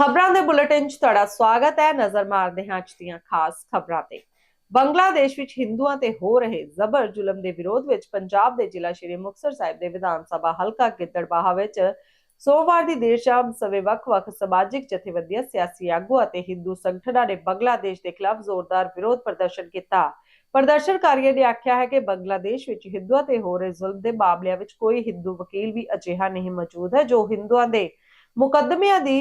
ਖਬਰਾਂ ਦੇ ਬੁਲੇਟਿਨ 'ਚ ਤੁਹਾਡਾ ਸਵਾਗਤ ਹੈ। ਨਜ਼ਰ ਮਾਰਦੇ ਹਾਂ ਅੱਜ ਦੀਆਂ ਖਾਸ ਖਬਰਾਂ ਤੇ। ਬੰਗਲਾਦੇਸ਼ ਵਿੱਚ ਹਿੰਦੂਆਂ ਤੇ ਹੋ ਰਹੇ ਜ਼ਬਰ ਜ਼ੁਲਮ ਦੇ ਵਿਰੋਧ ਵਿੱਚ ਪੰਜਾਬ ਦੇ ਜ਼ਿਲ੍ਹਾ ਸ਼੍ਰੀ ਮੁਕਤਸਰ ਸਾਹਿਬ ਦੇ ਵਿਧਾਨ ਸਭਾ ਹਲਕਾ ਗਿੱਦੜਬਾਹਾ ਵਿੱਚ ਸੋਮਵਾਰ ਦੀ ਦੇਰ ਸ਼ਾਮ ਸਵੇ ਵੱਖ-ਵੱਖ ਸਮਾਜਿਕ ਜਥੇਬੰਦੀਆਂ, ਸਿਆਸੀ ਆਗੂ ਅਤੇ ਹਿੰਦੂ ਸੰਗਠਨਾਂ ਨੇ ਬੰਗਲਾਦੇਸ਼ ਦੇ ਖਿਲਾਫ ਜ਼ੋਰਦਾਰ ਵਿਰੋਧ ਪ੍ਰਦਰਸ਼ਨ ਕੀਤਾ। ਪ੍ਰਦਰਸ਼ਨਕਾਰੀਆਂ ਨੇ ਆਖਿਆ ਹੈ ਕਿ ਬੰਗਲਾਦੇਸ਼ ਵਿੱਚ ਹਿੰਦੂਆਂ ਤੇ ਹੋ ਰਹੇ ਜ਼ੁਲਮ ਦੇ ਮਾਮਲਿਆਂ ਵਿੱਚ ਕੋਈ ਹਿੰਦੂ ਵਕੀਲ ਵੀ ਅਜਿਹਾ ਨਹੀਂ ਮੌਜੂਦ ਹੈ, ਜੋ ਹਿੰਦੂਆਂ ਦੇ ਮੁਕੱਦਮਿਆਂ ਦੀ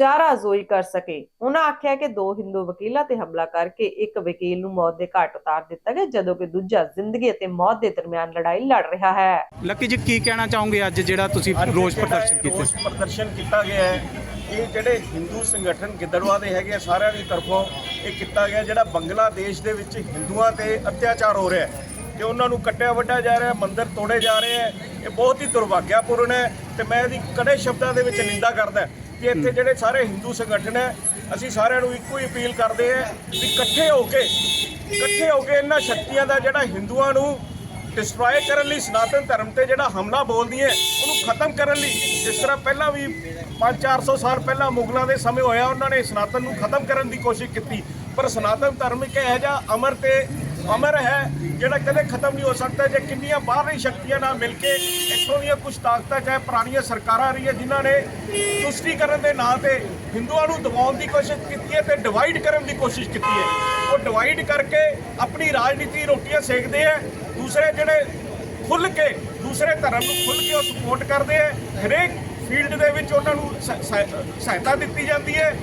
ਚਾਰਾਜ਼ੋਈ ਕਰ ਸਕੇ। ਉਹਨਾਂ ਆਖਿਆ ਕਿ ਦੋ ਹਿੰਦੂ ਵਕੀਲਾਂ ਤੇ ਹਮਲਾ ਕਰਕੇ ਇੱਕ ਵਕੀਲ ਨੂੰ ਮੌਤ ਦੇ ਘਾਟ ਉਤਾਰ ਦਿੱਤਾ ਗਿਆ ਜਦੋਂ ਕਿ ਦੂਜਾ ਜ਼ਿੰਦਗੀ ਅਤੇ ਮੌਤ ਦੇ ਦਰਮਿਆਨ ਲੜਾਈ ਲੜ ਰਿਹਾ ਹੈ। ਲੱਕੀ ਜੀ ਕੀ ਕਹਿਣਾ ਚਾਹੋਗੇ ਅੱਜ ਜਿਹੜਾ ਤੁਸੀਂ ਰੋਸ ਪ੍ਰਦਰਸ਼ਨ ਕੀਤੇ? ਰੋਸ ਪ੍ਰਦਰਸ਼ਨ ਕੀਤਾ ਗਿਆ ਹੈ ਇਹ ਜਿਹੜੇ ਹਿੰਦੂ ਸੰਗਠਨ ਗਿੱਦੜਵਾ ਦੇ ਹੈਗੇ ਆ, ਸਾਰਿਆਂ ਦੀ ਤਰਫੋਂ ਇਹ ਕੀਤਾ ਗਿਆ ਜਿਹੜਾ ਬੰਗਲਾਦੇਸ਼ ਦੇ ਵਿੱਚ ਹਿੰਦੂਆਂ ਤੇ ਅਤਿਆਚਾਰ ਹੋ ਰਿਹਾ ਹੈ। ਤੇ ਉਹਨਾਂ ਨੂੰ ਕੱਟਿਆ ਵੱਢਿਆ ਜਾ ਰਿਹਾ ਹੈ ਮੰਦਿਰ ਤੋੜੇ ਜਾ ਰਹੇ ਹੈ ਇਹ ਬਹੁਤ ਹੀ ਦੁਰਭਾਗਿਆਪੂਰਨ ਹੈ ਤੇ ਮੈਂ ਇਹਦੀ ਕੜੇ ਸ਼ਬਦਾਂ ਦੇ ਵਿੱਚ ਨਿੰਦਾ ਕਰਦਾ ਕਿ ਇੱਥੇ ਜਿਹੜੇ ਸਾਰੇ ਹਿੰਦੂ ਸੰਗਠਨ ਹੈ, ਅਸੀਂ ਸਾਰਿਆਂ ਨੂੰ ਇੱਕੋ ਹੀ ਅਪੀਲ ਕਰਦੇ ਹਾਂ ਵੀ ਇਕੱਠੇ ਹੋ ਕੇ, ਇਕੱਠੇ ਹੋ ਕੇ ਇਹਨਾਂ ਸ਼ਕਤੀਆਂ ਦਾ ਜਿਹੜਾ ਹਿੰਦੂਆਂ ਨੂੰ ਡਿਸਟਰੋਏ ਕਰਨ ਲਈ ਸਨਾਤਨ ਧਰਮ ਤੇ ਜਿਹੜਾ ਹਮਲਾ ਬੋਲਦੀ ਹੈ ਉਹਨੂੰ ਖਤਮ ਕਰਨ ਲਈ, ਜਿਸ ਤਰ੍ਹਾਂ ਪਹਿਲਾਂ ਵੀ 5-400 ਸਾਲ ਪਹਿਲਾਂ ਮੁਗਲਾਂ ਦੇ ਸਮੇਂ ਹੋਇਆ, ਉਹਨਾਂ ਨੇ ਸਨਾਤਨ ਨੂੰ ਖਤਮ ਕਰਨ ਦੀ ਕੋਸ਼ਿਸ਼ ਕੀਤੀ। ਪਰ ਸਨਾਤਨ ਧਰਮ ਇੱਕ ਇਹੋ ਜਿਹਾ ਅਮਰ ਤੇ ਅਮਰ ਹੈ, ਜਿਹੜਾ ਕਦੇ ਖਤਮ ਨਹੀਂ ਹੋ ਸਕਦਾ, ਜੇ ਕਿੰਨੀਆਂ ਬਾਹਰੀ ਸ਼ਕਤੀਆਂ ਨਾਲ ਮਿਲ ਕੇ ਇੱਥੋਂ ਦੀਆਂ ਕੁਝ ਤਾਕਤਾਂ, ਚਾਹੇ ਪੁਰਾਣੀਆਂ ਸਰਕਾਰਾਂ ਰਹੀਆਂ, ਜਿਨ੍ਹਾਂ ਨੇ ਤੁਸ਼ਟੀਕਰਨ ਦੇ ਨਾਂ ਤੇ ਹਿੰਦੂਆਂ ਨੂੰ ਦਬਾਉਣ ਦੀ ਕੋਸ਼ਿਸ਼ ਕੀਤੀ ਹੈ ਤੇ ਡਿਵਾਈਡ ਕਰਨ ਦੀ ਕੋਸ਼ਿਸ਼ ਕੀਤੀ ਹੈ। ਉਹ ਡਿਵਾਈਡ ਕਰਕੇ ਆਪਣੀ ਰਾਜਨੀਤੀ ਰੋਟੀਆਂ ਸੇਕਦੇ ਆ ਦੂਸਰੇ ਜਿਹੜੇ ਖੁੱਲ ਕੇ, ਦੂਸਰੇ ਧਰਮ ਨੂੰ ਖੁੱਲ ਕੇ ਉਹ ਸਪੋਰਟ ਕਰਦੇ ਆ ਹਰੇਕ ਫੀਲਡ ਦੇ ਵਿੱਚ ਉਹਨਾਂ ਨੂੰ ਸਹਾਇ- ਸਹਾਇਤਾ ਦਿੱਤੀ ਜਾਂਦੀ ਹੈ।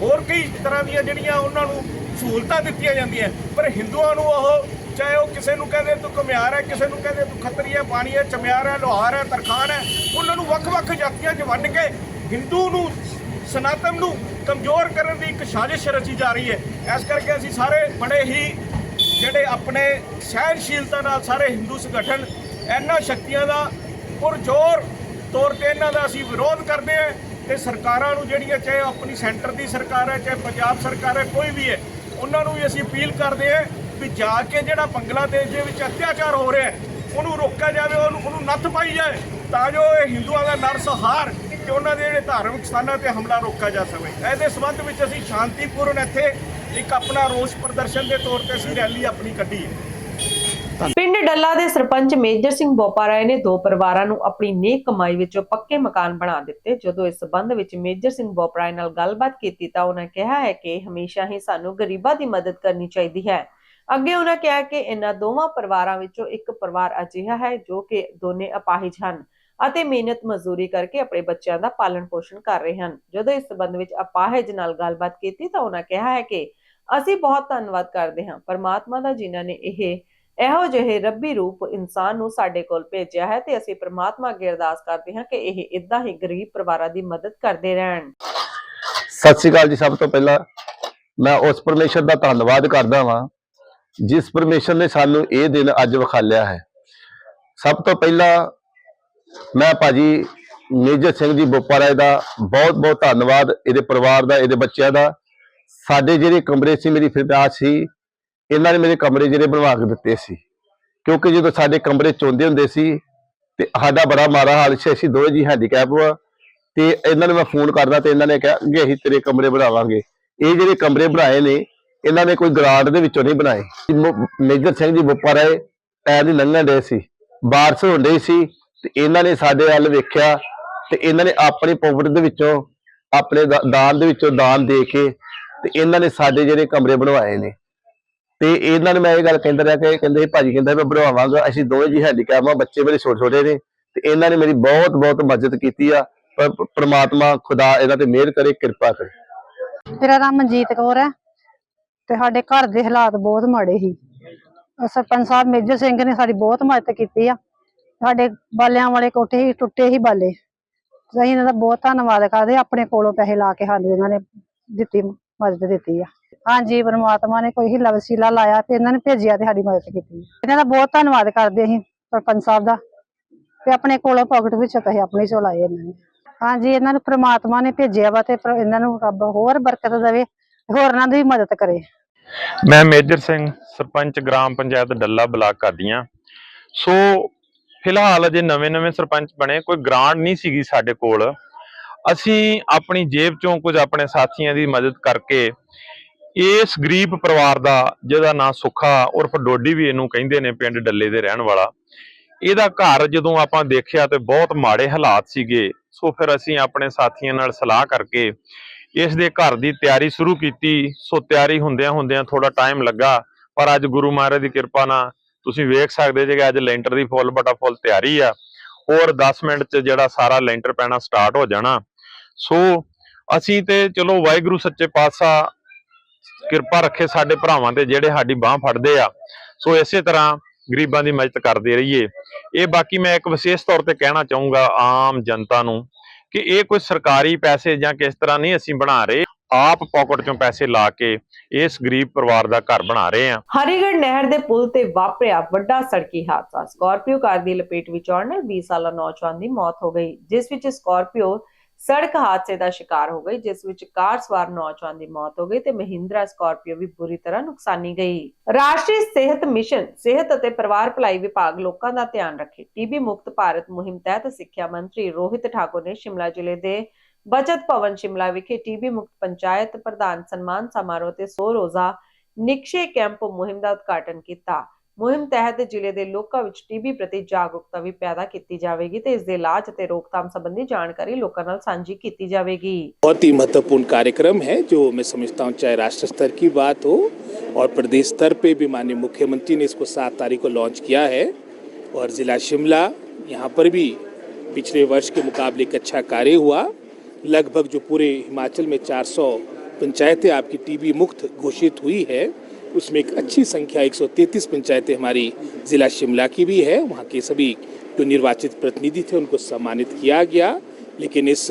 ਹੋਰ ਕਈ ਤਰ੍ਹਾਂ ਦੀਆਂ ਜਿਹੜੀਆਂ ਉਹਨਾਂ ਨੂੰ ਸਹੂਲਤਾਂ ਦਿੱਤੀਆਂ ਜਾਂਦੀਆਂ। ਪਰ ਹਿੰਦੂਆਂ ਨੂੰ ਉਹ ਚਾਹੇ ਉਹ ਕਿਸੇ ਨੂੰ ਕਹਿੰਦੇ ਤੂੰ ਘੁਮਿਆਰ ਹੈ, ਕਿਸੇ ਨੂੰ ਕਹਿੰਦੇ ਤੂੰ ਖੱਤਰੀ ਹੈ ਬਾਣੀ ਹੈ, ਚਮਿਆਰ ਹੈ, ਲੋਹਾਰ ਹੈ, ਤਰਖਾਨ ਹੈ, ਉਹਨਾਂ ਨੂੰ ਵੱਖ-ਵੱਖ ਜਾਤੀਆਂ 'ਚ ਵੰਡ ਕੇ ਹਿੰਦੂ ਨੂੰ, ਸਨਾਤਨ ਨੂੰ ਕਮਜ਼ੋਰ ਕਰਨ ਦੀ ਇੱਕ ਸਾਜ਼ਿਸ਼ ਰਚੀ ਜਾ ਰਹੀ ਹੈ। ਇਸ ਕਰਕੇ ਅਸੀਂ ਸਾਰੇ ਬੜੇ ਹੀ ਜਿਹੜੇ ਆਪਣੇ ਸਹਿਨਸ਼ੀਲਤਾ ਨਾਲ ਸਾਰੇ ਹਿੰਦੂ ਸੰਗਠਨ ਇਹਨਾਂ ਸ਼ਕਤੀਆਂ ਦਾ ਪੁਰਜ਼ੋਰ ਤੌਰ ਤੇ ਇਹਨਾਂ ਦਾ ਅਸੀਂ ਵਿਰੋਧ ਕਰਦੇ ਹਾਂ ਤੇ ਸਰਕਾਰਾਂ ਨੂੰ ਜਿਹੜੀਆਂ ਚਾਹੇ ਆਪਣੀ ਸੈਂਟਰ ਦੀ ਸਰਕਾਰ ਹੈ, ਚਾਹੇ ਪੰਜਾਬ ਸਰਕਾਰ ਹੈ, ਕੋਈ ਵੀ ਹੈ ਉਹਨਾਂ ਨੂੰ ਵੀ ਅਸੀਂ ਅਪੀਲ ਕਰਦੇ ਹਾਂ ਵੀ ਜਾ ਕੇ ਜਿਹੜਾ ਬੰਗਲਾਦੇਸ਼ ਦੇ ਵਿੱਚ ਅਤਿਆਚਾਰ ਹੋ ਰਿਹਾ ਉਹਨੂੰ ਰੋਕਿਆ ਜਾਵੇ, ਉਹਨੂੰ ਉਹਨੂੰ ਨੱਥ ਪਾਈ ਜਾਏ, ਤਾਂ ਜੋ ਇਹ ਹਿੰਦੂਆਂ ਦਾ ਨਰਸਹਾਰ ਤੇ ਉਹਨਾਂ ਦੇ ਜਿਹੜੇ ਧਾਰਮਿਕ ਸਥਾਨਾਂ ਤੇ ਹਮਲਾ ਰੋਕਿਆ ਜਾ ਸਕੇ। ਇਹਦੇ ਸੰਬੰਧ ਵਿੱਚ ਅਸੀਂ ਸ਼ਾਂਤੀਪੂਰਨ ਇੱਥੇ ਇੱਕ ਆਪਣਾ ਰੋਸ ਪ੍ਰਦਰਸ਼ਨ ਦੇ ਤੌਰ ਤੇ ਅਸੀਂ ਰੈਲੀ ਆਪਣੀ ਕੱਢੀ ਹੈ। ਪਿੰਡ ਡੱਲਾ ਦੇ ਸਰਪੰਚ ਮੇਜਰ ਸਿੰਘ ਬੋਪਾਰਾਏ ਨੇ ਦੋ ਪਰਿਵਾਰਾਂ ਨੂੰ ਆਪਣੀ ਨੇਕ ਕਮਾਈ ਵਿੱਚੋਂ ਪੱਕੇ ਮਕਾਨ ਬਣਾ ਦਿੱਤੇ। ਜਦੋਂ ਇਸ ਸਬੰਧ ਵਿੱਚ ਮੇਜਰ ਸਿੰਘ ਬੋਪਰਾਏ ਨਾਲ ਗੱਲਬਾਤ ਕੀਤੀ ਤਾਂ ਉਹਨਾਂ ਕਿਹਾ ਹੈ ਕਿ ਹਮੇਸ਼ਾ ਹੀ ਸਾਨੂੰ ਗਰੀਬਾਂ ਦੀ ਮਦਦ ਕਰਨੀ ਚਾਹੀਦੀ ਹੈ। ਅੱਗੇ ਉਹਨਾਂ ਕਿਹਾ ਕਿ ਇਹਨਾਂ ਦੋਵਾਂ ਪਰਿਵਾਰਾਂ ਵਿੱਚੋਂ ਇੱਕ ਪਰਿਵਾਰ ਅਜਿਹਾ ਹੈ ਜੋ ਕਿ ਦੋਨੇ ਅਪਾਹਿਜ ਹਨ ਅਤੇ ਮਿਹਨਤ ਮਜ਼ਦੂਰੀ ਕਰਕੇ ਆਪਣੇ ਬੱਚਿਆਂ ਦਾ ਪਾਲਣ ਪੋਸ਼ਣ ਕਰ ਰਹੇ ਹਨ। ਜਦੋਂ ਇਸ ਸਬੰਧ ਵਿੱਚ ਅਪਾਹਿਜ ਨਾਲ ਗੱਲਬਾਤ ਕੀਤੀ ਤਾਂ ਉਹਨਾਂ ਕਿਹਾ ਹੈ ਕਿ ਅਸੀਂ ਬਹੁਤ ਧੰਨਵਾਦ ਕਰਦੇ ਹਾਂ। ਪਰਮਾਤਮਾ ਦਾ ਜਿਨ੍ਹਾਂ ਨੇ ਇਹ ਇਹੋ ਜਿਹੇ ਰੱਬੀ ਰੂਪ ਇਨਸਾਨ ਨੂੰ ਸਾਡੇ ਕੋਲ ਭੇਜਿਆ ਹੈ ਤੇ ਅਸੀਂ ਪ੍ਰਮਾਤਮਾ ਅੱਗੇ ਅਰਦਾਸ ਕਰਦੇ ਹਾਂ ਕਿ ਇਹ ਇਦਾਂ ਹੀ ਗਰੀਬ ਪਰਿਵਾਰਾਂ ਦੀ ਮਦਦ ਕਰਦੇ ਰਹਿਣ। ਸਤਿ ਸ੍ਰੀ ਅਕਾਲ ਜੀ ਸਭ ਤੋਂ ਪਹਿਲਾਂ ਮੈਂ ਉਸ ਪਰਮੇਸ਼ਰ ਦਾ ਧੰਨਵਾਦ ਕਰਦਾ ਵਾਂ, ਜਿਸ ਪਰਮੇਸ਼ਰ ਨੇ ਸਾਨੂੰ ਇਹ ਦਿਨ ਅੱਜ ਵਿਖਾਲਿਆ ਹੈ। ਸਭ ਤੋਂ ਪਹਿਲਾਂ ਮੈਂ ਭਾਜੀ ਮੇਜਰ ਸਿੰਘ ਜੀ ਬੋਪਾਰਾਏ ਦਾ ਬਹੁਤ ਬਹੁਤ ਧੰਨਵਾਦ, ਇਹਦੇ ਪਰਿਵਾਰ ਦਾ, ਇਹਦੇ ਬੱਚਿਆਂ ਦਾ। ਸਾਡੇ ਜਿਹੜੇ ਕਮਰੇ ਸੀ, ਮੇਰੀ ਫਿਰਦਾਸ ਸੀ ਇਹਨਾਂ ਨੇ ਮੇਰੇ ਕਮਰੇ ਜਿਹੜੇ ਬਣਵਾ ਕੇ ਦਿੱਤੇ ਸੀ। ਕਿਉਂਕਿ ਜਦੋਂ ਸਾਡੇ ਕਮਰੇ ਚੋਂਦੇ ਹੁੰਦੇ ਸੀ ਤੇ ਸਾਡਾ ਬੜਾ ਮਾੜਾ ਹਾਲ ਸੀ, ਅਸੀਂ ਦੋਵੇਂ ਜੀ ਹੈਂਡੀਕੈਪ ਵਾ ਤੇ ਇਹਨਾਂ ਨੂੰ ਮੈਂ ਫੋਨ ਕਰਦਾ ਤੇ ਇਹਨਾਂ ਨੇ ਕਿਹਾ ਕਿ ਅਸੀਂ ਤੇਰੇ ਕਮਰੇ ਬਣਾਵਾਂਗੇ। ਇਹ ਜਿਹੜੇ ਕਮਰੇ ਬਣਾਏ ਨੇ, ਇਹਨਾਂ ਨੇ ਕੋਈ ਗ੍ਰਾਂਟ ਦੇ ਵਿੱਚੋਂ ਨਹੀਂ ਬਣਾਏ। ਮੇਜਰ ਸਿੰਘ ਜੀ ਬੁੱਪਾ ਰਾਏ ਐ ਦੀ ਲੰਘਣ ਦੇ ਸੀ। ਬਾਰਸ ਹੁੰਦੇ ਸੀ ਤੇ ਇਹਨਾਂ ਨੇ ਸਾਡੇ ਵੱਲ ਵੇਖਿਆ ਤੇ ਇਹਨਾਂ ਨੇ ਆਪਣੇ ਪੋਕਟ ਦੇ ਵਿੱਚੋਂ, ਆਪਣੇ ਦਾ- ਦਾਨ ਦੇ ਵਿੱਚੋਂ ਦਾਨ ਦੇ ਕੇ ਤੇ ਇਹਨਾਂ ਨੇ ਸਾਡੇ ਜਿਹੜੇ ਕਮਰੇ ਬਣਵਾਏ ਨੇ। ਤੇ ਇਹਨਾਂ ਨੇ ਮੈਂ ਇਹ ਗੱਲ ਕਹਿੰਦਾ ਰਿਹਾ ਕਿ ਕਹਿੰਦੇ ਭਾਜੀ ਕਹਿੰਦਾ ਮੈਂ ਬਣਵਾਵਾਂਗਾ ਅਸੀਂ ਦੋਵੇਂ ਜੀ ਹੈਂਡੀਕੈਪ ਆ, ਬੱਚੇ ਮੇਰੇ ਛੋਟੇ ਛੋਟੇ ਨੇ ਤੇ ਇਹਨਾਂ ਨੇ ਮੇਰੀ ਬਹੁਤ ਬਹੁਤ ਮਦਦ ਕੀਤੀ ਆ, ਪਰ ਪ੍ਰਮਾਤਮਾ ਖੁਦਾ ਇਹਨਾਂ ਤੇ ਮਿਹਰ ਕਰੇ, ਕਿਰਪਾ ਕਰੇ। ਮੇਰਾ ਨਾਮ ਮਨਜੀਤ ਕੌਰ ਹੈ ਤੇ ਸਾਡੇ ਘਰ ਦੇ ਹਾਲਾਤ ਬਹੁਤ ਮਾੜੇ ਸੀ। ਸਰਪੰਚ ਸਾਹਿਬ ਮੇਜਰ ਸਿੰਘ ਨੇ ਸਾਡੀ ਬਹੁਤ ਮਦਦ ਕੀਤੀ ਆ। ਸਾਡੇ ਬਾਲਿਆਂ ਵਾਲੇ ਕੋਠੇ ਹੀ ਟੁੱਟੇ ਹੀ ਬਾਲੇ। ਅਸੀਂ ਇਹਨਾਂ ਦਾ ਬਹੁਤ ਧੰਨਵਾਦ ਕਰਦੇ ਆਪਣੇ ਕੋਲੋਂ ਪੈਸੇ ਲਾ ਕੇ ਸਾਨੂੰ ਇਹਨਾਂ ਨੇ ਦਿੱਤੀ। ਮਦਦ ਦਿੱਤੀ ਆ। ਹਾਂਜੀ, ਪਰਮਾਤਮਾ ਨੇ ਕੋਈ ਹਿੱਲਾ ਵਸੀਲਾ ਲਾਇਆ ਤੇ ਇਹਨਾਂ ਨੇ ਭੇਜਿਆ ਤੇ ਸਾਡੀ ਮਦਦ ਕੀਤੀ। ਇਹਨਾਂ ਦਾ ਬਹੁਤ ਧੰਨਵਾਦ ਕਰਦੇ ਅਸੀਂ ਸਰਪੰਚ ਸਾਹਿਬ ਦਾ ਤੇ ਆਪਣੇ ਕੋਲੋਂ ਪਾਕਟ ਵਿੱਚ ਪੈਸੇ ਆਪਣੇ ਚੋਂ ਲਾਏ ਇਹਨਾਂ ਨੇ। ਹਾਂਜੀ, ਇਹਨਾਂ ਨੂੰ ਪ੍ਰਮਾਤਮਾ ਨੇ ਭੇਜਿਆ ਵਾ ਤੇ ਇਹਨਾਂ ਨੂੰ ਰੱਬ ਹੋਰ ਬਰਕਤ ਦੇਵੇ ਹੋਰਨਾਂ ਦੀ ਵੀ ਮਦਦ ਕਰੇ। ਮੈਂ ਮੇਜਰ ਸਿੰਘ, ਸਰਪੰਚ ਗ੍ਰਾਮ ਪੰਚਾਇਤ ਡੱਲਾ ਬਲਾਕ ਕਾਦੀਆਂ। ਸੋ, ਫਿਲਹਾਲ ਅਜੇ ਨਵੇਂ-ਨਵੇਂ ਸਰਪੰਚ ਬਣੇ, ਕੋਈ ਗ੍ਰਾਂਟ ਨਹੀਂ ਸੀਗੀ ਸਾਡੇ ਕੋਲ। ਅਸੀਂ ਆਪਣੀ ਜੇਬ ਚੋਂ ਕੁਝ ਆਪਣੇ ਸਾਥੀਆਂ ਦੀ ਮਦਦ ਕਰਕੇ ਇਸ ਗਰੀਬ ਪਰਿਵਾਰ ਦਾ, ਜਿਹਦਾ ਨਾਂ ਸੁੱਖਾ ਉਰਫ ਡੋਡੀ ਵੀ ਇਹਨੂੰ ਕਹਿੰਦੇ ਨੇ, ਪਿੰਡ ਡੱਲੇ ਦੇ ਰਹਿਣ ਵਾਲਾ, ਇਹਦਾ ਘਰ ਜਦੋਂ ਆਪਾਂ ਦੇਖਿਆ ਤੇ ਬਹੁਤ ਮਾੜੇ ਹਾਲਾਤ ਸੀਗੇ। ਸੋ ਫਿਰ ਅਸੀਂ ਆਪਣੇ ਸਾਥੀਆਂ ਨਾਲ ਸਲਾਹ ਕਰਕੇ ਇਸ ਦੇ ਘਰ ਦੀ ਤਿਆਰੀ ਸ਼ੁਰੂ ਕੀਤੀ। ਸੋ ਤਿਆਰੀ ਹੁੰਦਿਆਂ ਹੁੰਦਿਆਂ ਥੋੜਾ ਟਾਈਮ ਲੱਗਾ, ਪਰ ਅੱਜ ਗੁਰੂ ਮਹਾਰਾਜ ਦੀ ਕਿਰਪਾ ਨਾਲ ਤੁਸੀਂ ਵੇਖ ਸਕਦੇ ਜੇ ਕਿ ਅੱਜ ਲੈਂਟਰ ਦੀ ਫੁੱਲ ਬਟਾ ਫੁੱਲ ਤਿਆਰੀ ਆ। ਹੋਰ 10 ਮਿੰਟ ਚ ਜਿਹੜਾ ਸਾਰਾ ਲੈਂਟਰ ਪੈਣਾ ਸਟਾਰਟ ਹੋ ਜਾਣਾ। ਸੋ ਅਸੀਂ ਤੇ ਚਲੋ ਵਾਹਿਗੁਰੂ ਸੱਚੇ ਪਾਤਸ਼ਾਹ ਕਿਰਪਾ ਰੱਖੇ ਸਾਡੇ ਭਰਾਵਾਂ ਤੇ ਜਿਹੜੇ ਸਾਡੀ ਬਾਹ ਫੜਦੇ ਆ। ਸੋ ਇਸੇ ਤਰ੍ਹਾਂ ਗਰੀਬਾਂ ਦੀ ਮਦਦ ਕਰਦੇ ਰਹੀਏ। ਇਹ ਬਾਕੀ ਮੈਂ ਇੱਕ ਵਿਸ਼ੇਸ਼ ਤੌਰ ਤੇ ਕਹਿਣਾ ਚਾਹੂੰਗਾ ਆਮ ਜਨਤਾ ਨੂੰ ਕਿ ਇਹ ਕੋਈ ਸਰਕਾਰੀ ਪੈਸੇ ਜਾਂ ਕਿਸ ਤਰ੍ਹਾਂ ਨਹੀਂ ਅਸੀਂ ਬਣਾ ਰਹੇ। ਆਪ ਪਾਕਟ ਚੋਂ ਪੈਸੇ ਲਾ ਕੇ ਇਸ ਗਰੀਬ ਪਰਿਵਾਰ ਦਾ ਘਰ ਬਣਾ ਰਹੇ ਆ। ਹਰੀਗੜ ਨਹਿਰ ਦੇ ਪੁਲ ਤੇ ਵਾਪਰਿਆ ਵੱਡਾ ਸੜਕੀ ਹਾਦਸਾ। ਸਕਾਰਪੀਓ ਕਾਰ ਦੀ ਲਪੇਟ ਵਿੱਚ ਆਉਣ ਨਾਲ 20 ਸਾਲਾ ਨੌਜਵਾਨ ਦੀ ਮੌਤ ਹੋ ਗਈ, ਜਿਸ ਵਿੱਚ ਸਕਾਰਪੀਓ ਸੜਕ ਹਾਦਸੇ ਦਾ ਸ਼ਿਕਾਰ ਹੋ ਗਈ, ਜਿਸ ਵਿੱਚ ਕਾਰ ਸਵਾਰ ਨੌਜਵਾਨ ਦੀ ਮੌਤ ਹੋ ਗਈ ਤੇ ਮਹਿੰਦਰਾ ਸਕਾਰਪੀਓ ਵੀ ਬੁਰੀ ਤਰ੍ਹਾਂ ਨੁਕਸਾਨੀ ਗਈ। ਰਾਸ਼ਟਰੀ ਸਿਹਤ ਮਿਸ਼ਨ, ਸਿਹਤ ਅਤੇ ਪਰਿਵਾਰ ਭਲਾਈ ਵਿਭਾਗ ਲੋਕਾਂ ਦਾ ਧਿਆਨ ਰੱਖੇ। ਟੀਬੀ ਮੁਕਤ ਭਾਰਤ ਮੁਹਿੰਮ ਤਹਿਤ ਸਿੱਖਿਆ ਮੰਤਰੀ ਰੋਹਿਤ ਠਾਕੁਰ ਨੇ ਸ਼ਿਮਲਾ ਜ਼ਿਲ੍ਹੇ ਦੇ ਬਚਤ ਭਵਨ ਸ਼ਿਮਲਾ ਵਿਖੇ ਟੀਬੀ ਮੁਕਤ ਪੰਚਾਇਤ ਪ੍ਰਧਾਨ ਸਨਮਾਨ ਸਮਾਰੋਹ ਤੇ 100 ਰੋਜ਼ਾ ਨਿਕਸ਼ੇ ਕੈਂਪ ਮੁਹਿੰਮ ਦਾ ਉਦਘਾਟਨ ਕੀਤਾ। ਮੁਹਿੰਮ ਤਹਿਤ ਜ਼ਿਲ੍ਹੇ ਦੇ ਲੋਕਾਂ ਵਿੱਚ ਟੀਬੀ ਪ੍ਰਤੀ ਜਾਗਰੂਕਤਾ ਵੀ ਪੈਦਾ ਕੀਤੀ ਜਾਵੇਗੀ ਤੇ ਇਸ ਦੇ ਇਲਾਜ ਅਤੇ ਰੋਕਥਾਮ ਸੰਬੰਧੀ ਜਾਣਕਾਰੀ ਲੋਕਾਂ ਨਾਲ ਸਾਂਝੀ ਕੀਤੀ ਜਾਵੇਗੀ बहुत ही महत्वपूर्ण कार्यक्रम है जो मैं समझता हूँ चाहे राष्ट्र स्तर की बात हो और प्रदेश स्तर पे भी माननीय मुख्यमंत्री ने इसको सात तारीख को लॉन्च किया है और ज़िला शिमला यहाँ पर भी पिछले वर्ष के मुकाबले एक अच्छा कार्य हुआ लगभग जो पूरे हिमाचल में 400 पंचायतें आपकी टीबी मुक्त घोषित हुई है उसमें एक अच्छी संख्या 133 पंचायतें हमारी ज़िला शिमला की भी है। वहाँ के सभी जो निर्वाचित प्रतिनिधि थे, उनको सम्मानित किया गया। लेकिन इस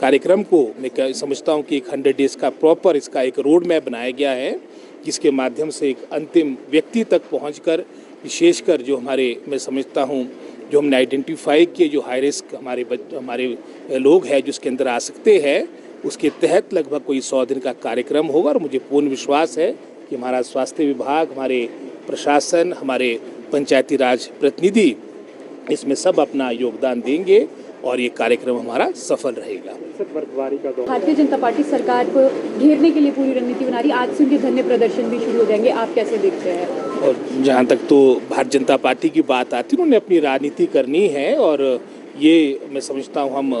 कार्यक्रम को मैं समझता हूँ कि एक हंड्रेड डेज़ का प्रॉपर इसका एक रोड मैप बनाया गया है, जिसके माध्यम से एक अंतिम व्यक्ति तक पहुंचकर, विशेषकर जो हमारे, मैं समझता हूँ, जो हमने आइडेंटिफाई किए, जो हाई रिस्क हमारे बच- हमारे लोग हैं, जो इसके अंदर आ सकते हैं, उसके तहत लगभग कोई सौ दिन का कार्यक्रम होगा और मुझे पूर्ण विश्वास है कि हमारा स्वास्थ्य विभाग हमारे प्रशासन हमारे पंचायती राज प्रतिनिधि इसमें सब अपना योगदान देंगे और ये कार्यक्रम हमारा सफल रहेगा। भारतीय जनता पार्टी सरकार को घेरने के लिए पूरी रणनीति बना रही है। आज से उनके धरने प्रदर्शन भी शुरू हो जाएँगे। आप कैसे देखते हैं? और जहाँ तक तो भारतीय जनता पार्टी की बात आती है उन्होंने अपनी राजनीति करनी है और ये मैं समझता हूँ हम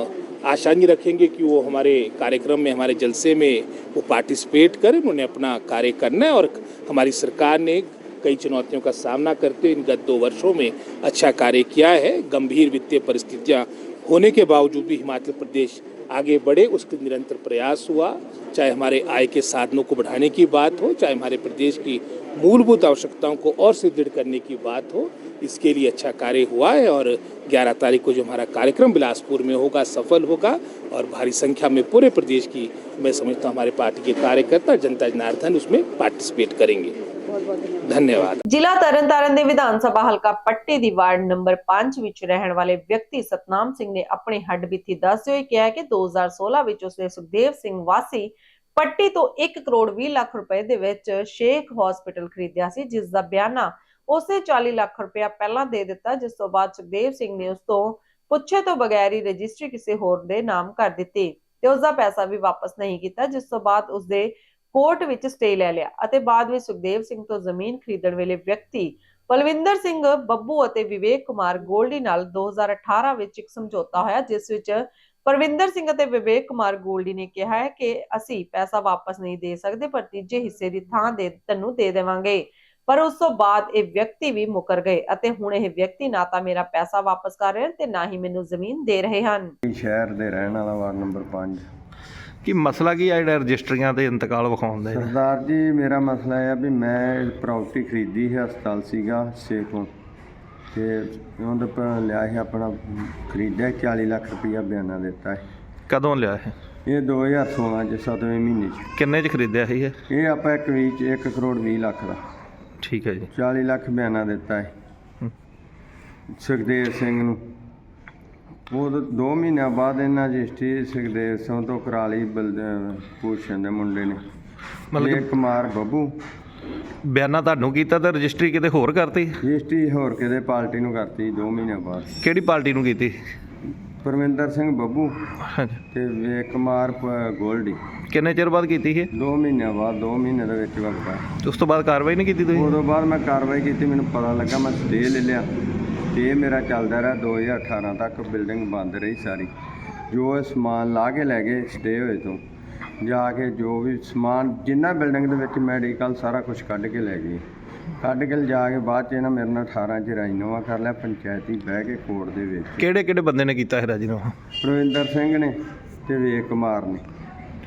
आशा नहीं रखेंगे कि वो हमारे कार्यक्रम में, हमारे जलसे में वो पार्टिसिपेट करें, उन्होंने अपना कार्य करना है और हमारी सरकार ने कई चुनौतियों का सामना करते इन गत दो वर्षों में अच्छा कार्य किया है। गंभीर वित्तीय परिस्थितियाँ होने के बावजूद भी हिमाचल प्रदेश आगे बढ़े, उसके निरंतर प्रयास हुआ। चाहे हमारे आय के साधनों को बढ़ाने की बात हो, चाहे हमारे प्रदेश की मूलभूत आवश्यकताओं को और सुदृढ़ करने की बात हो इसके लिए अच्छा कार्य हुआ है और 11 तारीख को जो हमारा कार्यक्रम बिलासपुर में होगा सफल होगा और भारी संख्या में पूरे प्रदेश की मैं समझता हूँ हमारे पार्टी के कार्यकर्ता जनता जनार्दन उसमें पार्टिसिपेट करेंगे धन्यवाद ਜ਼ਿਲ੍ਹਾ ਤਰਨਤਾਰਨ ਦੇ ਵਿਧਾਨ ਸਭਾ ਹਲਕਾ ਪੱਟੀ ਦੀ ਵਾਰਡ ਨੰਬਰ 5 ਵਿੱਚ ਰਹਿਣ ਵਾਲੇ ਵਿਅਕਤੀ ਸਤਨਾਮ ਸਿੰਘ ਨੇ ਆਪਣੀ ਹੱਡਬੀਤੀ ਦੱਸਦੇ ਹੋਏ ਕਿਹਾ ਕਿ 2016 ਵਿੱਚ ਉਸਨੇ ਸੁਖਦੇਵ ਸਿੰਘ ਵਾਸੀ ਪੱਟੀ ਤੋਂ 1 ਕਰੋੜ 20 ਲੱਖ ਰੁਪਏ ਦੇ ਵਿੱਚ ਸ਼ੇਖ ਹਸਪੀਟਲ ਖਰੀਦਿਆ ਸੀ ਜਿਸ ਦਾ ਬਿਆਨਾ ਉਸਨੇ 40 ਲੱਖ ਰੁਪਇਆ ਪਹਿਲਾਂ ਦੇ ਦਿੱਤਾ, ਜਿਸ ਤੋਂ ਬਾਅਦ ਸੁਖਦੇਵ ਸਿੰਘ ਨੇ ਉਸ ਤੋਂ ਪੁੱਛੇ ਤੋਂ ਬਗੈਰ ਹੀ ਰਜਿਸਟਰੀ ਕਿਸੇ ਹੋਰ ਦੇ ਨਾਮ ਕਰ ਦਿੱਤੀ ਤੇ ਉਸ ਦਾ ਪੈਸਾ ਵੀ ਵਾਪਸ ਨਹੀਂ ਕੀਤਾ, ਜਿਸ ਤੋਂ ਬਾਅਦ ਉਸਦੇ ਕੋਰਟ ਵਿੱਚ ਸਟੇ ਲੈ ਲਿਆ ਅਤੇ ਬਾਅਦ ਵਿੱਚ ਸੁਖਦੇਵ ਸਿੰਘ ਤੋਂ ਜ਼ਮੀਨ ਖਰੀਦਣ ਵੇਲੇ ਵਿਅਕਤੀ ਪਲਵਿੰਦਰ ਸਿੰਘ ਬੱਬੂ ਅਤੇ ਵਿਵੇਕ ਕੁਮਾਰ ਗੋਲਡੀ ਨਾਲ 2018 ਵਿੱਚ ਇੱਕ ਸਮਝੌਤਾ ਹੋਇਆ, ਜਿਸ ਵਿੱਚ ਪਰਵਿੰਦਰ ਸਿੰਘ ਅਤੇ ਵਿਵੇਕ ਕੁਮਾਰ ਗੋਲਡੀ ਨੇ ਕਿਹਾ ਹੈ ਕਿ ਅਸੀਂ ਪੈਸਾ ਵਾਪਸ ਨਹੀਂ ਦੇ ਸਕਦੇ, ਪਰ ਤੀਜੇ ਹਿੱਸੇ ਦੀ ਥਾਂ ਦੇ ਤੈਨੂੰ ਦੇ ਦੇਵਾਂਗੇ। ਪਰ ਉਸ ਤੋਂ ਬਾਅਦ ਇਹ ਵਿਅਕਤੀ ਵੀ ਮੁਕਰ ਗਏ ਅਤੇ ਹੁਣ ਇਹ ਵਿਅਕਤੀ ਨਾ ਤਾਂ ਮੇਰਾ ਪੈਸਾ ਵਾਪਸ ਕਰ ਰਹੇ ਹਨ ਤੇ ਨਾ ਹੀ ਮੈਨੂੰ ਜ਼ਮੀਨ ਦੇ ਰਹੇ ਹਨ। ਸ਼ਹਿਰ ਦੇ ਰਹਿਣ ਵਾਲਾ ਵਾਰਡ ਨੰਬਰ 5 ਕੀ ਮਸਲਾ ਕੀ ਆ ਜਿਹੜਾ ਰਜਿਸਟਰੀਆਂ ਤੇ ਇੰਤਕਾਲ ਵਿਖਾਉਂਦੇ ਸਰਦਾਰ ਜੀ ਮੇਰਾ ਮਸਲਾ ਇਹ ਆ ਵੀ ਮੈਂ ਪ੍ਰਾਪਰਟੀ ਖਰੀਦੀ ਹੈ ਹਸਪਤਾਲ ਸੀਗਾ ਸੇਖੋਂ ਤੇ ਉਹਦੇ ਪਰ ਲਿਆ ਸੀ ਆਪਣਾ ਖਰੀਦਿਆ 40 ਲੱਖ ਰੁਪਇਆ ਬਿਆਨਾ ਦਿੱਤਾ ਹੈ ਕਦੋਂ ਲਿਆ ਇਹ? ਇਹ 2016 ਚ 7ਵੇਂ ਮਹੀਨੇ ਚ। ਕਿੰਨੇ ਚ ਖਰੀਦਿਆ ਸੀ ਇਹ? ਇਹ ਆਪਾਂ ਇੱਕ ਵੀਚ 1 ਕਰੋੜ 20 ਲੱਖ ਦਾ। ਠੀਕ ਹੈ ਜੀ। 40 ਲੱਖ ਬਿਆਨਾ ਦਿੱਤਾ ਹੈ। ਸੁਖਦੇਵ ਸਿੰਘ ਨੂੰ। ਉਹ 2 ਮਹੀਨਿਆਂ ਬਾਅਦ ਇਹਨਾਂ ਰਜਿਸਟਰੀ ਸੁਖਦੇਵ ਸਿੰਘ ਤੋਂ ਕਰਾ ਲਈ ਭੂਸ਼ਣ ਦੇ ਮੁੰਡੇ ਨੇ। ਮਤਲਬ ਕੁਮਾਰ ਬੱਬੂ। ਬਿਆਨਾ ਤੁਹਾਨੂੰ ਕੀਤਾ ਤੇ ਰਜਿਸਟਰੀ ਕਿਤੇ ਹੋਰ ਕਰਤੀ? ਰਜਿਸਟਰੀ ਹੋਰ ਕਿਤੇ ਪਾਰਟੀ ਨੂੰ ਕਰਤੀ 2 ਮਹੀਨਿਆਂ ਬਾਅਦ। ਕਿਹੜੀ ਪਾਰਟੀ ਨੂੰ ਕੀਤੀ? ਪਰਮਿੰਦਰ ਸਿੰਘ ਬੱਬੂ ਹਾਂਜੀ। ਤੇ ਵਿਵੇਕ ਕੁਮਾਰ ਪ- ਗੋਲਡੀ। ਕਿੰਨੇ ਚਿਰ ਬਾਅਦ ਕੀਤੀ ਇਹ 2 ਮਹੀਨਿਆਂ ਬਾਅਦ 2 ਮਹੀਨੇ ਦੇ ਵਿੱਚ ਤੇ ਉਸ ਤੋਂ ਬਾਅਦ ਕਾਰਵਾਈ ਨਹੀਂ ਕੀਤੀ ਤੁਸੀਂ? ਉਦੋਂ ਬਾਅਦ ਮੈਂ ਕਾਰਵਾਈ ਕੀਤੀ ਮੈਨੂੰ ਪਤਾ ਲੱਗਾ ਮੈਂ ਸਟੇ ਲੈ ਲਿਆ। ਤੇ ਮੇਰਾ ਚੱਲਦਾ ਰਿਹਾ 2018 ਤੱਕ ਬਿਲਡਿੰਗ ਬੰਦ ਰਹੀ ਸਾਰੀ। ਜੋ ਇਹ ਸਮਾਨ ਲਾ ਕੇ ਲੈ ਗਏ ਸਟੇ ਹੋਏ ਤੋਂ। ਜਾ ਕੇ ਜੋ ਵੀ ਸਮਾਨ ਜਿੰਨਾ ਬਿਲਡਿੰਗ ਦੇ ਵਿੱਚ ਮੈਡੀਕਲ ਸਾਰਾ ਕੁਝ ਕੱਢ ਕੇ ਲੈ ਗਏ ਕੱਢ ਕੇ ਲਿਜਾ ਕੇ ਬਾਅਦ ਚ ਇਹਨਾਂ ਮੇਰੇ ਨਾਲ 18 ਚ ਰਾਜੀਨਾਮਾ ਕਰ ਲਿਆ ਪੰਚਾਇਤੀ ਬਹਿ ਕੇ ਕੋਰਟ ਦੇ ਵਿੱਚ। ਕਿਹੜੇ ਕਿਹੜੇ ਬੰਦੇ ਨੇ ਕੀਤਾ ਇਹ ਰਾਜੀਨਾਮਾ ਪ੍ਰਵਿੰਦਰ ਸਿੰਘ ਨੇ ਤੇ ਵਿਵੇਕ ਕੁਮਾਰ ਨੇ।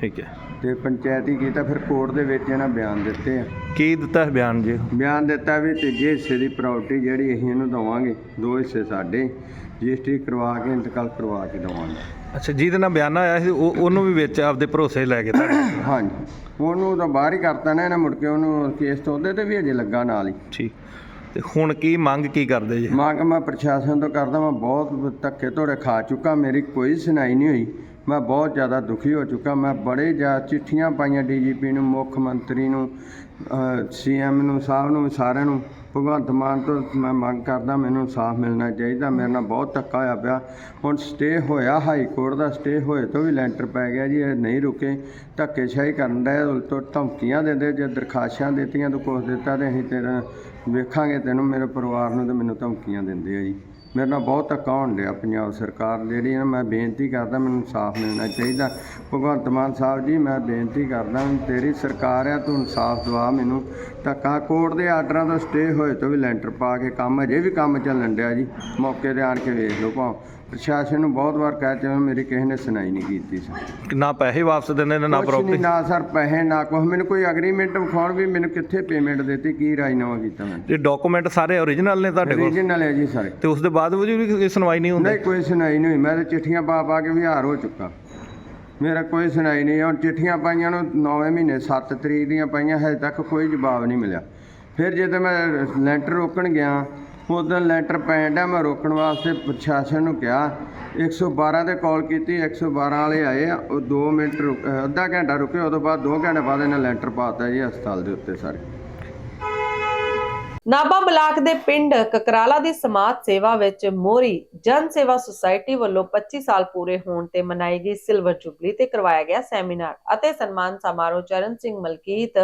ਠੀਕ ਹੈ। ਤੇ ਪੰਚਾਇਤੀ ਕੀਤਾ ਫਿਰ ਕੋਰਟ ਦੇ ਵਿੱਚ ਇਹਨਾਂ ਬਿਆਨ ਦਿੱਤੇ ਆ। ਕੀ ਦਿੱਤਾ ਹੈ ਬਿਆਨ ਜੀ? ਬਿਆਨ ਦਿੱਤਾ ਵੀ ਤੀਜੇ ਹਿੱਸੇ ਦੀ ਪ੍ਰਾਪਰਟੀ ਜਿਹੜੀ ਅਸੀਂ ਇਹਨੂੰ ਦਵਾਂਗੇ ਦੋ ਹਿੱਸੇ ਸਾਡੇ ਰਜਿਸਟਰੀ ਕਰਵਾ ਕੇ ਇੰਤਕਾਲ ਕਰਵਾ ਕੇ ਦਵਾਂਗੇ। ਅੱਛਾ ਜਿਹਦੇ ਨਾਲ ਬਿਆਨ ਆਇਆ ਸੀ ਉਹ ਉਹਨੂੰ ਵੀ ਵਿੱਚ ਆਪਦੇ ਭਰੋਸੇ ਲੈ ਕੇ ਤੁਹਾਡੇ ਹਾਂਜੀ। ਉਹਨੂੰ ਤਾਂ ਬਾਹਰ ਹੀ ਕਰਤਾ ਨਾ ਇਹਨਾਂ ਮੁੜ ਕੇ ਉਹਨੂੰ ਕੇਸ ਤੋਂ ਉਹਦੇ ਤੇ ਵੀ ਅਜੇ ਲੱਗਾ ਨਾਲ ਹੀ। ਠੀਕ। ਤੇ ਹੁਣ ਕੀ ਮੰਗ ਕੀ ਕਰਦੇ ਜੀ? ਮੰਗ ਮੈਂ ਪ੍ਰਸ਼ਾਸਨ ਤੋਂ ਕਰਦਾ ਮੈਂ ਬਹੁਤ ਧੱਕੇ ਧੋੜੇ ਖਾ ਚੁੱਕਾ ਮੇਰੀ ਕੋਈ ਸੁਣਾਈ ਨਹੀਂ ਹੋਈ। ਮੈਂ ਬਹੁਤ ਜ਼ਿਆਦਾ ਦੁਖੀ ਹੋ ਚੁੱਕਾ ਮੈਂ ਬੜੇ ਜ਼ਿਆਦਾ ਚਿੱਠੀਆਂ ਪਾਈਆਂ ਡੀਜੀਪੀ ਨੂੰ ਮੁੱਖ ਮੰਤਰੀ ਨੂੰ ਸੀਐਮ ਨੂੰ ਸਾਹਿਬ ਨੂੰ ਸਾਰਿਆਂ ਨੂੰ। ਭਗਵੰਤ ਮਾਨ ਤੋਂ ਮੈਂ ਮੰਗ ਕਰਦਾ, ਮੈਨੂੰ ਇਨਸਾਫ ਮਿਲਣਾ ਚਾਹੀਦਾ। ਮੇਰੇ ਨਾਲ ਬਹੁਤ ਧੱਕਾ ਹੋਇਆ ਪਿਆ। ਹੁਣ ਸਟੇ ਹੋਇਆ ਹਾਈ ਕੋਰਟ ਦਾ ਸਟੇ ਹੋਏ ਤੋਂ ਵੀ ਲੈਂਟਰ ਪੈ ਗਿਆ ਜੀ, ਇਹ ਨਹੀਂ ਰੁਕੇ। ਧੱਕੇਸ਼ਾਹੀ ਕਰਨ ਦਾ ਉਲਟੋ ਧਮਕੀਆਂ ਦਿੰਦੇ, ਜੇ ਦਰਖਾਸ਼ਾਂ ਦਿੱਤੀਆਂ ਤੂੰ ਕੁਛ ਦਿੱਤਾ ਤੇ ਅਸੀਂ ਤੇਰਾ ਵੇਖਾਂਗੇ, ਤੈਨੂੰ ਮੇਰੇ ਪਰਿਵਾਰ ਨੂੰ ਤੇ ਮੈਨੂੰ ਧਮਕੀਆਂ ਦਿੰਦੇ ਆ ਜੀ। ਮੇਰੇ ਨਾਲ ਬਹੁਤ ਧੱਕਾ ਹੋਣ ਡਿਆ ਪੰਜਾਬ ਸਰਕਾਰ ਜਿਹੜੀ ਹੈ ਨਾ ਮੈਂ ਬੇਨਤੀ ਕਰਦਾ, ਮੈਨੂੰ ਇਨਸਾਫ ਮਿਲਣਾ ਚਾਹੀਦਾ। ਭਗਵੰਤ ਮਾਨ ਸਾਹਿਬ ਜੀ, ਮੈਂ ਬੇਨਤੀ ਕਰਦਾ ਤੇਰੀ ਸਰਕਾਰ ਆ, ਤੂੰ ਇਨਸਾਫ ਦਵਾ, ਮੈਨੂੰ ਧੱਕਾ। ਕੋਰਟ ਦੇ ਆਰਡਰਾਂ ਤੋਂ ਸਟੇ ਹੋਏ ਤੋਂ ਵੀ ਲੈਂਟਰ ਪਾ ਕੇ ਕੰਮ, ਅਜੇ ਵੀ ਕੰਮ ਚੱਲਣ ਡਿਆ ਜੀ। ਮੌਕੇ ਤੇ ਆਣ ਕੇ ਵੇਖ ਲਓ ਭਾਵੇਂ। ਪ੍ਰਸ਼ਾਸਨ ਨੂੰ ਬਹੁਤ ਵਾਰ ਕਹਿ ਚੁੱਕਾ ਮੇਰੀ ਕਿਸੇ ਨੇ ਸੁਣਾਈ ਨਹੀਂ ਕੀਤੀ ਸਰ ਨਾ ਪੈਸੇ ਵਾਪਸ ਦਿੰਦੇ ਨੇ ਨਾ ਕੁਛ ਪ੍ਰਾਪਰਟੀ ਨਾ ਸਰ ਪੈਸੇ ਨਾ ਕੁਛ। ਮੈਨੂੰ ਕੋਈ ਐਗਰੀਮੈਂਟ ਵਿਖਾਉਣ ਵੀ ਮੈਨੂੰ ਕਿੱਥੇ ਪੇਮੈਂਟ ਦਿੱਤੀ ਕੀ ਰਾਜਨਾਮਾ ਕੀਤਾ ਮੈਂ? ਇਹ ਡਾਕੂਮੈਂਟ ਸਾਰੇ ਓਰੀਜਨਲ ਨੇ ਤੁਹਾਡੇ ਕੋਲ? ਰੀਜਨਲ ਹੈ ਜੀ ਸਾਰੇ। ਤੇ ਉਸ ਦੇ ਬਾਅਦ ਵੀ ਵੀ ਕੋਈ ਸੁਣਵਾਈ ਨਹੀਂ ਹੁੰਦੀ? ਨਹੀਂ ਕੋਈ ਸੁਣਾਈ ਨਹੀਂ ਹੋਈ। ਮੈਂ ਤਾਂ ਚਿੱਠੀਆਂ ਪਾ ਪਾ ਕੇ ਵਿਹਾਰ ਹੋ ਚੁੱਕਾ। ਮੇਰਾ ਕੋਈ ਸੁਣਾਈ ਨਹੀਂ ਹੁਣ ਚਿੱਠੀਆਂ ਪਾਈਆਂ ਨੂੰ 9ਵੇਂ ਮਹੀਨੇ 7 ਤਰੀਕ ਦੀਆਂ ਪਾਈਆਂ ਹਜੇ ਤੱਕ ਕੋਈ ਜਵਾਬ ਨਹੀਂ ਮਿਲਿਆ। ਫਿਰ ਜਦੋਂ ਮੈਂ ਲੈਂਟਰ ਰੋਕਣ ਗਿਆ ਉਦੋਂ ਲੈਂਟਰ ਪੈਣ ਡਿਆ ਮੈਂ ਰੋਕਣ ਵਾਸਤੇ ਪ੍ਰਸ਼ਾਸਨ ਨੂੰ ਕਿਹਾ। 112 ਤੇ ਕਾਲ ਕੀਤੀ 112 ਵਾਲੇ ਆਏ ਉਹ 2 ਮਿੰਟ ਰੁਕ- ਅੱਧਾ ਘੰਟਾ ਰੁਕੇ ਉਦੋਂ ਬਾਅਦ 2 ਘੰਟੇ ਬਾਅਦ ਇਹਨਾਂ ਲੈਂਟਰ ਪਾਤਾ ਜੀ ਹਸਪਤਾਲ ਦੇ ਉੱਤੇ ਸਾਰੇ। ਨਾਭਾ ਬਲਾਕ ਦੇ ਪਿੰਡ ਕਕਰਾਲਾ ਦੀ ਸਮਾਜ ਸੇਵਾ ਵਿੱਚ ਮੋਰੀ ਜਨ ਸੇਵਾ ਸੁਸਾਇਟੀ ਵੱਲੋਂ 25 ਸਾਲ ਪੂਰੇ ਹੋਣ ਤੇ ਮਨਾਈ ਗਈ ਸਿਲਵਰ ਜੁਬਲੀ ਤੇ ਕਰਵਾਇਆ ਗਿਆ ਸੈਮੀਨਾਰ ਅਤੇ ਸਨਮਾਨ ਸਮਾਰੋਹ Charan Singh Malkit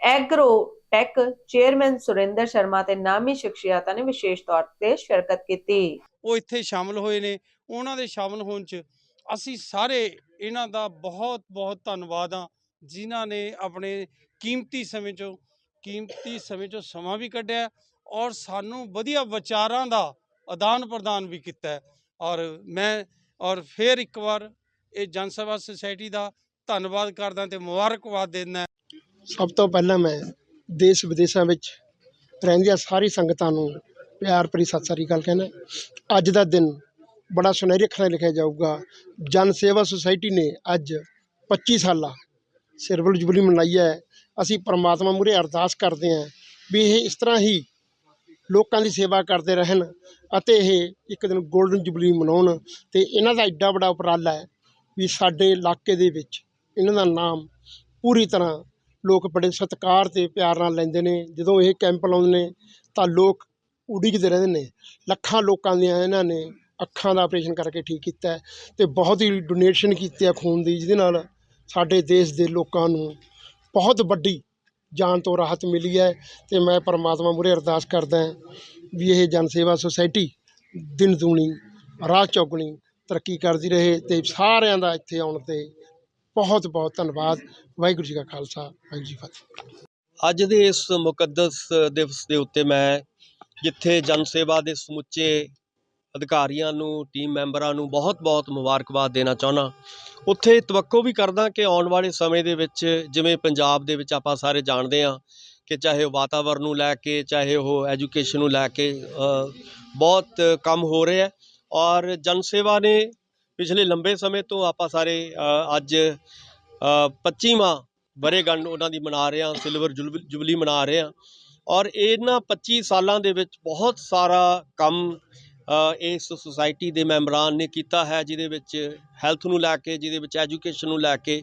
agro tech chairman Surinder Sharma ਤੇ ਨਾਮੀ ਸ਼ਖਸੀਅਤਾਂ ਨੇ ਵਿਸ਼ੇਸ਼ ਤੌਰ ਤੇ ਸ਼ਿਰਕਤ ਕੀਤੀ। ਉਹ ਇੱਥੇ ਸ਼ਾਮਲ ਹੋਏ ਨੇ। ਉਹਨਾਂ ਦੇ ਸ਼ਾਮਲ ਹੋਣ 'ਚ ਅਸੀਂ ਸਾਰੇ ਇਹਨਾਂ ਦਾ ਬਹੁਤ ਬਹੁਤ ਧੰਨਵਾਦ ਆ ਜਿਨ੍ਹਾਂ ਨੇ ਆਪਣੇ ਕੀਮਤੀ ਸਮੇਂ 'ਚੋਂ, ਕੀਮਤੀ ਸਮੇਂ 'ਚੋਂ ਸਮਾਂ ਵੀ ਕੱਢਿਆ ਔਰ ਸਾਨੂੰ ਵਧੀਆ ਵਿਚਾਰਾਂ ਦਾ ਆਦਾਨ ਪ੍ਰਦਾਨ ਵੀ ਕੀਤਾ ਔਰ ਮੈਂ, ਔਰ ਫਿਰ ਇੱਕ ਵਾਰ ਇਹ ਜਨ ਸੇਵਾ ਸੁਸਾਇਟੀ ਦਾ ਧੰਨਵਾਦ ਕਰਦਾ ਤੇ ਮੁਬਾਰਕਬਾਦ ਦਿੰਦਾ। ਸਭ ਤੋਂ ਪਹਿਲਾਂ ਮੈਂ ਦੇਸ਼ ਵਿਦੇਸ਼ਾਂ ਵਿੱਚ ਰਹਿੰਦੀਆਂ ਸਾਰੀ ਸੰਗਤਾਂ ਨੂੰ ਪਿਆਰ ਭਰੀ ਸਤਿ ਸ੍ਰੀ ਅਕਾਲ ਕਹਿੰਦਾ। ਅੱਜ ਦਾ ਦਿਨ ਬੜਾ ਸੁਨਹਿਰੇ ਅੱਖਰਾਂ ਲਿਖਿਆ ਜਾਊਗਾ। ਜਨ ਸੇਵਾ ਸੁਸਾਇਟੀ ਨੇ ਅੱਜ 25 ਸਾਲਾ ਸਿਰਵਲ ਜੁਬਲੀ ਮਨਾਈ ਹੈ। ਅਸੀਂ ਪਰਮਾਤਮਾ ਮੂਹਰੇ ਅਰਦਾਸ ਕਰਦੇ ਹਾਂ ਵੀ ਇਹ ਇਸ ਤਰ੍ਹਾਂ ਹੀ ਲੋਕਾਂ ਦੀ ਸੇਵਾ ਕਰਦੇ ਰਹਿਣ ਅਤੇ ਇਹ ਇੱਕ ਦਿਨ 골ਡਨ ਜੁਬਲੀ ਮਨਾਉਣ ਤੇ ਇਹਨਾਂ ਦਾ ਐਡਾ ਵੱਡਾ ਉਪਰਾਲਾ ਹੈ ਵੀ ਸਾਡੇ ਇਲਾਕੇ ਦੇ ਵਿੱਚ ਇਹਨਾਂ ਦਾ ਨਾਮ ਪੂਰੀ ਤਰ੍ਹਾਂ ਲੋਕ ਬੜੇ ਸਤਿਕਾਰ ਅਤੇ ਪਿਆਰ ਨਾਲ ਲੈਂਦੇ ਨੇ। ਜਦੋਂ ਇਹ ਕੈਂਪ ਲਾਉਂਦੇ ਨੇ, ਤਾਂ ਲੋਕ ਉਡੀਕਦੇ ਰਹਿੰਦੇ ਨੇ। ਲੱਖਾਂ ਲੋਕਾਂ ਦੀਆਂ ਇਹਨਾਂ ਨੇ ਅੱਖਾਂ ਦਾ ਆਪਰੇਸ਼ਨ ਕਰਕੇ ਠੀਕ ਕੀਤਾ ਅਤੇ ਬਹੁਤ ਹੀ ਡੋਨੇਸ਼ਨ ਕੀਤੀ ਹੈ ਖੂਨ ਦੀ, ਜਿਹਦੇ ਨਾਲ ਸਾਡੇ ਦੇਸ਼ ਦੇ ਲੋਕਾਂ ਨੂੰ ਬਹੁਤ ਵੱਡੀ ਜਾਨ ਤੋਂ ਰਾਹਤ ਮਿਲੀ ਹੈ ਅਤੇ ਮੈਂ ਪਰਮਾਤਮਾ ਮੂਹਰੇ ਅਰਦਾਸ ਕਰਦਾ ਵੀ ਇਹ ਜਨ ਸੇਵਾ ਸੁਸਾਇਟੀ ਦਿਨ ਦੂਣੀ ਰਾਤ ਚੌਗਣੀ ਤਰੱਕੀ ਕਰਦੀ ਰਹੇ ਅਤੇ ਸਾਰਿਆਂ ਦਾ ਇੱਥੇ ਆਉਣ ਤੇ ਬਹੁਤ ਬਹੁਤ ਧੰਨਵਾਦ। ਵਾਹਿਗੁਰੂ ਜੀ ਕਾ ਖਾਲਸਾ, ਵਾਹਿਗੁਰੂ ਜੀ ਫਤਿਹ। ਅੱਜ ਦੇ ਇਸ ਮੁਕੱਦਸ ਦਿਵਸ ਦੇ ਉੱਤੇ ਮੈਂ ਜਿੱਥੇ ਜਨ ਸੇਵਾ ਦੇ ਸਮੁੱਚੇ ਅਧਿਕਾਰੀਆਂ ਨੂੰ ਟੀਮ ਮੈਂਬਰਾਂ ਨੂੰ ਬਹੁਤ-ਬਹੁਤ ਮੁਬਾਰਕਬਾਦ ਦੇਣਾ ਚਾਹੁੰਦਾ। ਉੱਥੇ ਤਵੱਕੋ ਵੀ ਕਰਦਾ ਕਿ ਆਉਣ ਵਾਲੇ ਸਮੇਂ ਦੇ ਵਿੱਚ ਜਿਵੇਂ ਪੰਜਾਬ ਦੇ ਵਿੱਚ ਆਪਾਂ ਸਾਰੇ ਜਾਣਦੇ ਹਾਂ ਕਿ ਚਾਹੇ ਉਹ ਵਾਤਾਵਰਣ ਨੂੰ ਲੈ ਕੇ, ਚਾਹੇ ਉਹ ਐਜੂਕੇਸ਼ਨ ਨੂੰ ਲੈ ਕੇ ਬਹੁਤ ਕੰਮ ਹੋ ਰਿਹਾ ਔਰ ਜਨ ਸੇਵਾ ਨੇ ਪਿਛਲੇ ਲੰਬੇ ਸਮੇਂ ਤੋਂ ਆਪਾਂ ਸਾਰੇ ਅੱਜ ਅ, 25ਵਾਂ ਵਰ੍ਹੇਗੰਢ ਉਹਨਾਂ ਦੀ ਮਨਾ ਰਹੇ ਹਾਂ ਸਿਲਵਰ ਜੁਬਲੀ ਜੁਬਲੀ ਮਨਾ ਰਹੇ ਹਾਂ। ਔਰ ਇਹਨਾਂ 25 ਸਾਲਾਂ ਦੇ ਵਿੱਚ ਬਹੁਤ ਸਾਰਾ ਕੰਮ ਇਸ ਸੁਸਾਇਟੀ ਦੇ ਮੈਂਬਰਾਂ ਨੇ ਕੀਤਾ ਹੈ ਜਿਹਦੇ ਵਿੱਚ ਹੈਲਥ ਨੂੰ ਲੈ ਕੇ ਜਿਹਦੇ ਵਿੱਚ ਐਜੂਕੇਸ਼ਨ ਨੂੰ ਲੈ ਕੇ।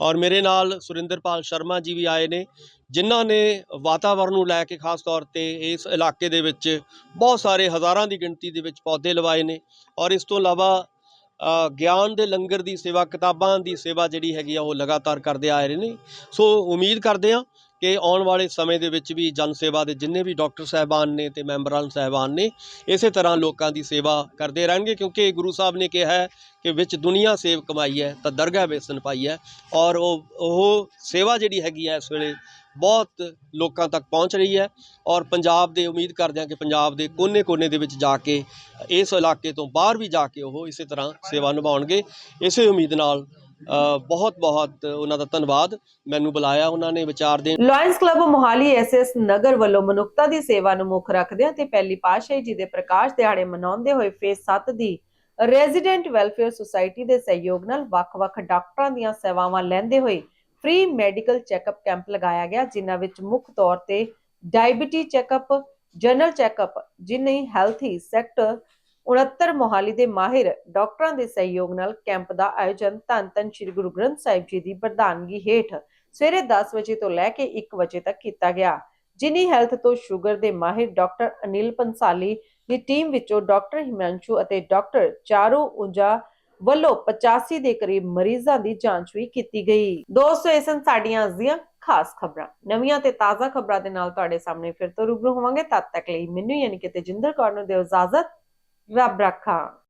ਔਰ ਮੇਰੇ ਨਾਲ ਸੁਰਿੰਦਰਪਾਲ ਸ਼ਰਮਾ ਜੀ ਵੀ ਆਏ ਨੇ ਜਿਨ੍ਹਾਂ ਨੇ ਵਾਤਾਵਰਣ ਨੂੰ ਲੈ ਕੇ ਖਾਸ ਤੌਰ ਤੇ ਇਸ ਇਲਾਕੇ ਦੇ ਵਿੱਚ ਬਹੁਤ ਸਾਰੇ ਹਜ਼ਾਰਾਂ ਦੀ ਗਿਣਤੀ ਦੇ ਵਿੱਚ ਪੌਦੇ ਲਵਾਏ ਨੇ। ਔਰ ਇਸ ਤੋਂ ਇਲਾਵਾ ਗਿਆਨ ਦੇ ਲੰਗਰ ਦੀ ਸੇਵਾ, ਕਿਤਾਬਾਂ ਦੀ ਸੇਵਾ ਜਿਹੜੀ ਹੈਗੀ ਆ, ਉਹ ਲਗਾਤਾਰ ਕਰਦੇ ਆ ਰਹੇ ਨੇ। ਸੋ ਉਮੀਦ ਕਰਦੇ ਆ ਕਿ ਆਉਣ ਵਾਲੇ ਸਮੇਂ ਦੇ ਵਿੱਚ ਵੀ ਜਨ ਸੇਵਾ ਦੇ ਜਿੰਨੇ ਵੀ ਡਾਕਟਰ ਸਾਹਿਬਾਨ ਨੇ ਤੇ ਮੈਂਬਰਾਂ ਸਾਹਿਬਾਨ ਨੇ, ਇਸੇ ਤਰ੍ਹਾਂ ਲੋਕਾਂ ਦੀ ਸੇਵਾ ਕਰਦੇ ਰਹਿਣਗੇ, ਕਿਉਂਕਿ ਗੁਰੂ ਸਾਹਿਬ ਨੇ ਕਿਹਾ ਹੈ ਕਿ ਵਿੱਚ ਦੁਨੀਆ ਸੇਵ ਕਮਾਈ ਹੈ, ਤਾਂ ਦਰਗਾਹ ਵੇਸਨ ਪਾਈ ਹੈ ਔਰ ਉਹ ਉਹ ਸੇਵਾ ਜਿਹੜੀ ਹੈਗੀ ਹੈ ਇਸ ਵੇਲੇ ਬਹੁਤ ਲੋਕਾਂ ਤੱਕ ਪਹੁੰਚ ਰਹੀ ਹੈ ਔਰ ਪੰਜਾਬ ਦੇ ਉਮੀਦ ਕਰਦੇ ਹਾਂ ਕਿ ਪੰਜਾਬ ਦੇ ਕੋਨੇ-ਕੋਨੇ ਦੇ ਵਿੱਚ ਜਾ ਕੇ, ਇਸ ਇਲਾਕੇ ਤੋਂ ਬਾਹਰ ਵੀ ਜਾ ਕੇ ਉਹ ਇਸੇ ਤਰ੍ਹਾਂ ਸੇਵਾ ਨਿਭਾਉਣਗੇ। ਇਸੇ ਉਮੀਦ ਨਾਲ ਬਹੁਤ ਬਹੁਤ ਉਹਨਾਂ ਦਾ ਧੰਨਵਾਦ। ਮੈਨੂੰ ਬੁਲਾਇਆ ਉਹਨਾਂ ਨੇ ਵਿਚਾਰ ਦੇਣ। Lions club Mohali SS Nagar ਵੱਲੋਂ ਮਨੁੱਖਤਾ ਦੀ ਸੇਵਾ ਨੂੰ ਮੁੱਖ ਰੱਖਦਿਆਂ ਤੇ ਪਹਿਲੀ ਪਾਤਸ਼ਾਹੀ ਜੀ ਦੇ ਪ੍ਰਕਾਸ਼ ਦਿਹਾੜੇ ਮਨਾਉਂਦੇ ਹੋਏ ਫੇਸ 7 ਦੀ ਰੈਜ਼ੀਡੈਂਟ ਵੈਲਫੇਅਰ ਸੁਸਾਇਟੀ ਦੇ ਸਹਿਯੋਗ ਨਾਲ ਵੱਖ-ਵੱਖ ਡਾਕਟਰਾਂ ਦੀਆਂ ਸੇਵਾਵਾਂ ਲੈਂਦੇ ਹੋਏ ਫ੍ਰੀ ਮੈਡੀਕਲ ਚੈੱਕਅਪ ਕੈਂਪ ਲਗਾਇਆ ਗਿਆ, ਜਿਨ੍ਹਾਂ ਵਿੱਚ ਮੁੱਖ ਤੌਰ ਤੇ ਡਾਇਬੀਟੀ ਚੈੱਕਅਪ ਜਨਰਲ ਚੈੱਕਅਪ ਜਿਨਹੀ ਹੈਲਥੀ ਸੈਕਟਰ 69 ਮੋਹਾਲੀ ਦੇ ਮਾਹਿਰ ਡਾਕਟਰਾਂ ਦੇ ਸਹਿਯੋਗ ਨਾਲ ਕੈਂਪ ਦਾ ਆਯੋਜਨ ਧੰਨ ਧੰਨ ਸ੍ਰੀ ਗੁਰੂ ਗ੍ਰੰਥ ਸਾਹਿਬ ਜੀ ਦੀ ਪ੍ਰਧਾਨਗੀ ਹੇਠ ਸਵੇਰੇ 10 ਵਜੇ ਤੋਂ ਲੈ ਕੇ 1 ਵਜੇ ਤੱਕ ਕੀਤਾ ਗਿਆ। ਜਿਨੀ ਹੈਲਥ ਤੋਂ ਸ਼ੂਗਰ ਦੇ ਮਾਹਿਰ ਡਾਕਟਰ ਅਨਿਲ ਪੰਸਾਲੀ ਦੀ ਟੀਮ ਵਿੱਚੋਂ ਡਾਕਟਰ ਹਿਮਾਂਸ਼ੂ ਅਤੇ ਡਾਕਟਰ ਚਾਰੂ ਉਂਜਾ ਵੱਲੋਂ 85 ਦੇ ਕਰੀਬ ਮਰੀਜ਼ਾਂ ਦੀ ਜਾਂਚ ਵੀ ਕੀਤੀ ਗਈ। ਦੋਸਤੋ, ਇਹ ਸਨ ਸਾਡੀਆਂ ਅੱਜ ਦੀਆਂ ਖਾਸ ਖਬਰਾਂ। ਨਵੀਆਂ ਤੇ ਤਾਜ਼ਾ ਖਬਰਾਂ ਦੇ ਨਾਲ ਤੁਹਾਡੇ ਸਾਹਮਣੇ ਫਿਰ ਤੋਂ ਰੂਬਰੂ ਹੋਵਾਂਗੇ। ਤਦ ਤੱਕ ਲਈ ਮੈਨੂੰ ਯਾਨੀ ਕਿ ਤੇਜਿੰਦਰ ਕੌਰ ਨੂੰ ਦਿਓ ਇਜਾਜ਼ਤ। ਰੱਬ ਰੱਖਾ।